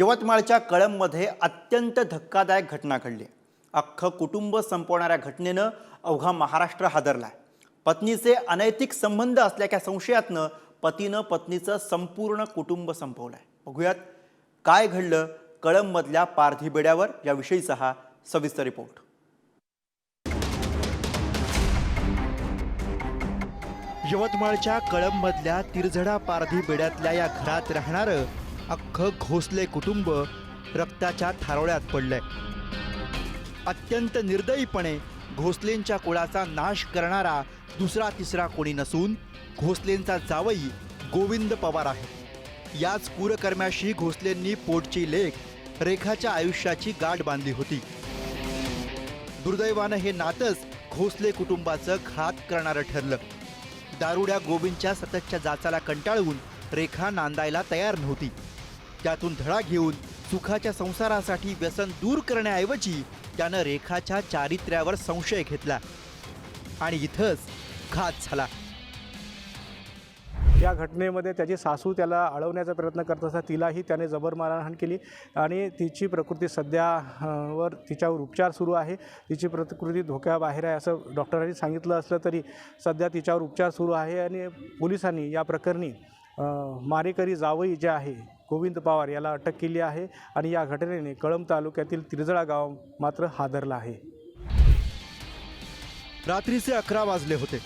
यवतमाळच्या कळंबमध्ये अत्यंत धक्कादायक घटना घडली. अख्खं कुटुंब संपवणाऱ्या घटनेनं अवघा महाराष्ट्र हादरलाय. पत्नीचे अनैतिक संबंध असल्याच्या संशयातनं पतीनं पत्नीचं संपूर्ण कुटुंब संपवलंय. बघूयात काय घडलं कळंबमधल्या पारधी बेड्यावर याविषयीचा हा सविस्तर रिपोर्ट. यवतमाळच्या कळंबमधल्या तिरझडा पारधी बेड्यातल्या या घरात राहणारं अख्खं घोसले कुटुंब रक्ताच्या थारोळ्यात पडलंय. अत्यंत निर्दयीपणे घोसलेंच्या कुळाचा नाश करणारा दुसरा तिसरा कोणी नसून घोसलेंचा जावई गोविंद पवार आहे. याच पूरकर्म्याशी घोसलेंनी पोटची लेख रेखाच्या आयुष्याची गाठ बांधली होती. दुर्दैवानं हे नातंच घोसले कुटुंबाचं घात करणारं ठरलं. दारुड्या गोविंदच्या सततच्या जाचाला कंटाळून रेखा नांदायला तयार नव्हती. त्यातून धडा घेऊन सुखाच्या संसारासाठी व्यसन दूर करण्याऐवजी त्यानं रेखाच्या चारित्र्यावर संशय घेतला. आणि इथंच घात झाला. या घटनेमध्ये त्याची सासू त्याला अडवण्याचा प्रयत्न करत असता तिलाही त्याने जबर मारहाण केली आणि तिची प्रकृती सध्यावर तिच्यावर उपचार सुरू आहे. तिची प्रकृती धोक्याबाहेर आहे असं डॉक्टरांनी सांगितलं असलं तरी सध्या तिच्यावर उपचार सुरू आहे आणि पोलिसांनी या प्रकरणी मारेकरी जावई जे आहे गोविंद पवार याला अटक केली आहे आणि या घटनेने कळंब तालुक्यातील तिरजळा गाव मात्र हादरला आहे. रात्रीचे अकरा वाजले होते.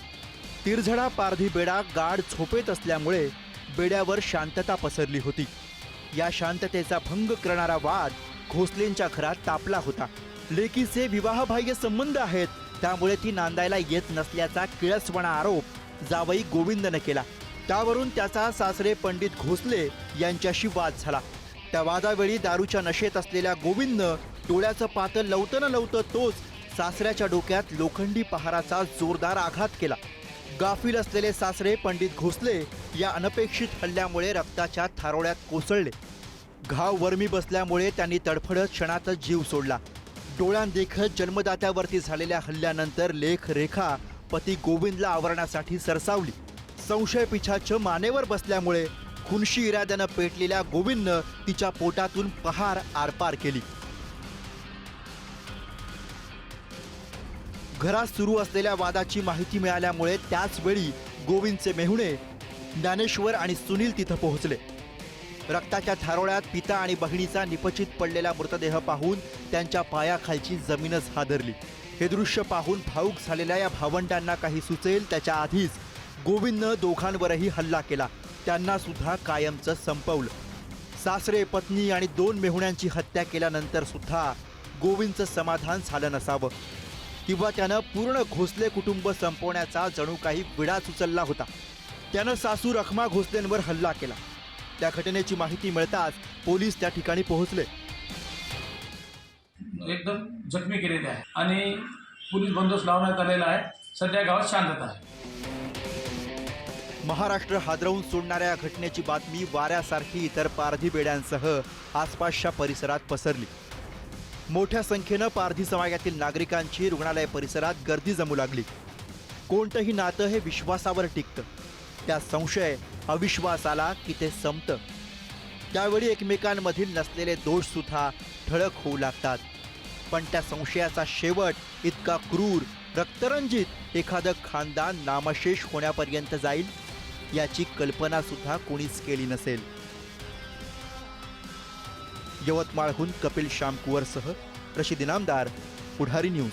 तिरझडा पारधी बेडा गाढ झोपेत असल्यामुळे बेड्यावर शांतता पसरली होती. या शांततेचा भंग करणारा वाद घोसलेंच्या घरात तापला होता. लेकीचे विवाहबाह्य संबंध आहेत त्यामुळे ती नांदायला येत नसल्याचा किळसवणा आरोप जावई गोविंदनं केला. त्यावरून त्याचा सासरे पंडित घोसले यांच्याशी वाद झाला. त्या वादावेळी दारूच्या नशेत असलेल्या गोविंदनं डोळ्याचं पातळ लवतं न लवतं तोच सासऱ्याच्या डोक्यात लोखंडी पहाराचा जोरदार आघात केला. गाफील असलेले सासरे पंडित घोसले या अनपेक्षित हल्ल्यामुळे रक्ताच्या थारोळ्यात कोसळले. घाव वर्मी बसल्यामुळे त्यांनी तडफडत क्षणातच जीव सोडला. डोळ्यांदेखत जन्मदात्यावरती झालेल्या हल्ल्यानंतर लेख रेखा पती गोविंदला आवरण्यासाठी सरसावली. संशय पिछाचं मानेवर बसल्यामुळे खुनशी इराद्यानं पेटलेल्या गोविंदनं तिच्या पोटातून पहार आरपार केली. घरात सुरू असलेल्या वादाची माहिती मिळाल्यामुळे त्याच वेळी गोविंदचे मेहुणे ज्ञानेश्वर आणि सुनील तिथं पोहोचले. रक्ताच्या थारोळ्यात पिता आणि बहिणीचा निपचित पडलेला मृतदेह पाहून त्यांच्या पायाखालची जमीनच हादरली. हे दृश्य पाहून भाऊक झालेल्या या भावंडांना काही सुचेल त्याच्या आधीच गोविंदनं दोघांवरही हल्ला केला. त्यांना सुद्धा कायमचं संपवलं. सासरे पत्नी आणि दोन मेहुण्यांची हत्या केल्यानंतर सुद्धा गोविंदचं समाधान झालं नसावं. किंवा त्यानं पूर्ण घोसले कुटुंब संपवण्याचा जणू काही विडाच उचलला होता. त्यानं सासू रखमा घोसलेंवर हल्ला केला. त्या घटनेची माहिती मिळताच पोलीस त्या ठिकाणी पोहोचले. एकदम जखमी केलेले आहे. आणि पोलीस बंदोबस्त लावण्यात आलेला आहे. सध्या गावात शांतता आहे. महाराष्ट्र हादरवून सोडणाऱ्या घटनेची बातमी वाऱ्यासारखी इतर पारधी बेड्यांसह आसपासच्या परिसरात पसरली. मोठ्या संख्येनं पारधी समाजातील नागरिकांची रुग्णालय परिसरात गर्दी जमू लागली. कोणतंही नातं हे विश्वासावर टिकतं. त्या संशय अविश्वास आला की ते संपतं. त्यावेळी एकमेकांमधील नसलेले दोष सुद्धा ठळक होऊ लागतात. पण त्या संशयाचा शेवट इतका क्रूर रक्तरंजित एखादं खानदान नामशेष होण्यापर्यंत जाईल? याची कल्पना सुद्धा कोणीच केली नसेल. यवतमाळहून कपिल शामकुवरसह रशीद इनामदार पुढारी न्यूज.